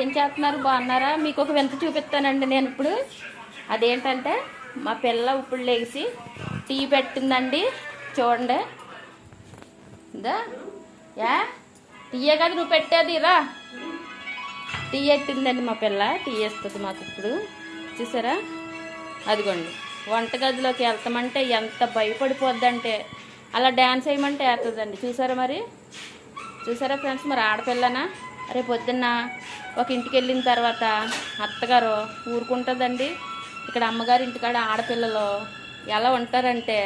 ఏం చేస్తున్నారు? బాగున్నారా? మీకు ఒక వింత చూపిస్తానండి నేను ఇప్పుడు. అదేంటంటే మా పిల్ల ఇప్పుడు లేచి టీ పెట్టిందండి. చూడండి. ఇందా? యా? టీయే కదా నువ్వు పెట్టేది రా. టీ పెట్టిందండి మా పిల్ల. టీ వేస్తుంది మాకు ఇప్పుడు. చూసారా? అదిగోండి. వంటగదిలోకి వెళ్తామంటే ఎంత భయపడిపోద్దంటే అలా డ్యాన్స్ వేయమంటే వేస్తుందండి. చూసారా మరి? చూసారా ఫ్రెండ్స్? మరి ఆడపిల్లనా? రేపు పొద్దున్న ఒక ఇంటికి వెళ్ళిన తర్వాత అత్తగారు ఊరుకుంటుందండి ఇక్కడ అమ్మగారి ఇంటికాడ ఆడపిల్లలు ఎలా ఉంటారంటే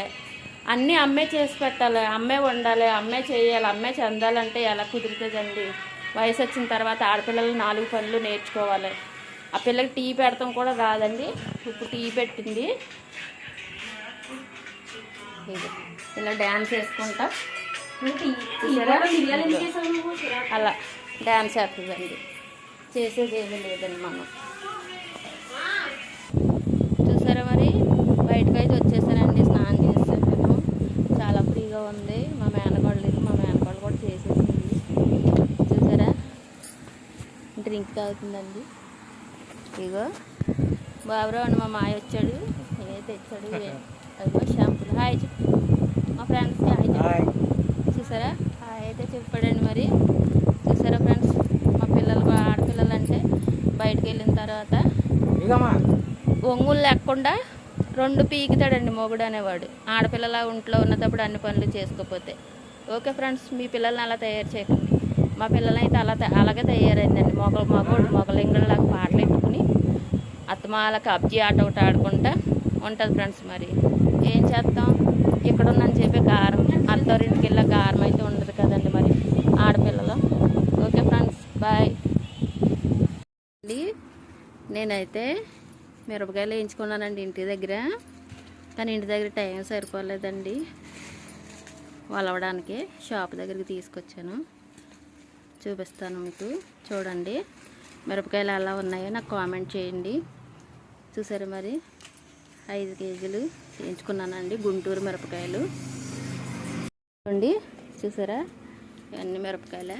అన్నీ అమ్మే చేసి పెట్టాలి అమ్మే వండాలి అమ్మే చేయాలి అమ్మే చెందాలంటే ఎలా కుదురుతుందండి వయసు వచ్చిన తర్వాత ఆడపిల్లలు నాలుగు పనులు నేర్చుకోవాలి ఆ పిల్లకి టీ పెడతాం కూడా రాదండి ఇప్పుడు టీ పెట్టింది ఇలా డ్యాన్స్ వేసుకుంటా అలా డ్యాన్స్ వేస్తుందండి చేసేది ఏమీ లేదండి మనం చూసారా మరి? బయటకు అయితే వచ్చేసానండి స్నానం చేసేసాను చాలా ఫ్రీగా ఉంది. మా మేనకోళ్ళు ఇది మా మేనకోళ్ళు కూడా చేసేసింది. చూసారా? డ్రింక్ తాగుతుందండి. ఇగో బాబురావు మా మాయ వచ్చాడు. ఏ తెచ్చాడు? అదిగో షాంపూ హాయ్ చెప్పు మా ఫ్రెండ్స్కి హాయ్ చెప్పు చూసారా హాయ్ అయితే చెప్పాడండి మరి చూసారా ఫ్రెండ్స్ మా పిల్లలు ఆడపిల్లలు అంటే బయటకు వెళ్ళిన తర్వాత ఒంగులు లేకుండా రెండు పీకుతాడండి మొగుడు అనేవాడు. ఆడపిల్లల ఒంట్లో ఉన్నప్పుడు అన్ని పనులు చేసుకోపోతే. ఓకే ఫ్రెండ్స్ మీ పిల్లల్ని అలా తయారు చేయకండి. మా పిల్లలు అయితే అలా అలాగే తయారైందండి. మొగ మగోడు మొగలింగళ్ళలాగా పాటలు పెట్టుకుని అత్తమాల కబ్జీ ఆట ఒకటి ఆడుకుంటా ఉంటుంది ఫ్రెండ్స్ మరి. ఏం చేస్తాం ఇక్కడ ఉందని చెప్పి కారం అత్తవారింటికి వెళ్ళా కారం అయితే ఉండదు కదండి మరి ఆడపిల్లలు ఓకే ఫ్రెండ్స్ బాయ్ అండి నేనైతే మిరపకాయలు వేయించుకున్నానండి ఇంటి దగ్గర. కానీ ఇంటి దగ్గర టైం సరిపోలేదండి. వలవడానికి షాప్ దగ్గరికి తీసుకొచ్చాను. చూపిస్తాను మీకు. చూడండి మిరపకాయలు ఎలా ఉన్నాయో నాకు కామెంట్ చేయండి. చూసారు మరి? ఐదు కేజీలు వేయించుకున్నానండి గుంటూరు మిరపకాయలు. చూడండి చూసారా? ఇవన్నీ మిరపకాయలే.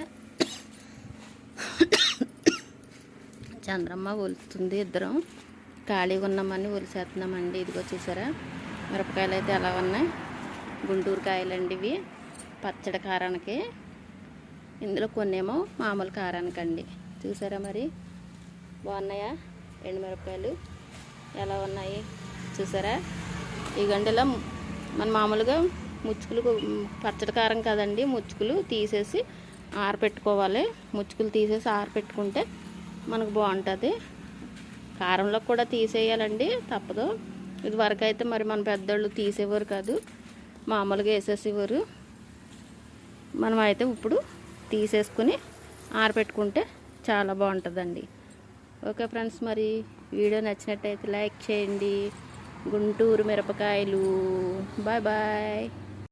చంద్రమ్మ ఒలుస్తుంది ఇద్దరం. ఖాళీగా ఉన్నామని ఒలిసేస్తున్నామండి. ఇదిగో చూసారా? మిరపకాయలు అయితే ఎలా ఉన్నాయి? గుంటూరు కాయలండి ఇవి. పచ్చడి కారానికి. ఇందులో కొన్నేమో మామూలు కారానికి అండి చూసారా మరి? బాగున్నాయా? ఎండు మిరపకాయలు. ఎలా ఉన్నాయి? చూసారా? ఈ గంటలో మన మామూలుగా ముచ్చుకులు పచ్చడి కారం కదండి. ముచ్చుకులు తీసేసి ఆరపెట్టుకోవాలి. ముచ్చుకులు తీసేసి ఆరపెట్టుకుంటే మనకు బాగుంటుంది. కారంలో కూడా తీసేయాలండి తప్పదు. ఇది అయితే మరి మన పెద్దోళ్ళు తీసేవారు కాదు మామూలుగా వేసేసేవారు. మనం అయితే ఇప్పుడు తీసేసుకుని ఆరబెట్టుకుంటే చాలా బాగుంటుందండి. ఓకే ఫ్రెండ్స్ మరి వీడియో నచ్చినట్టయితే లైక్ చేయండి. గుంటూరు మిరపకాయలు. Bye bye.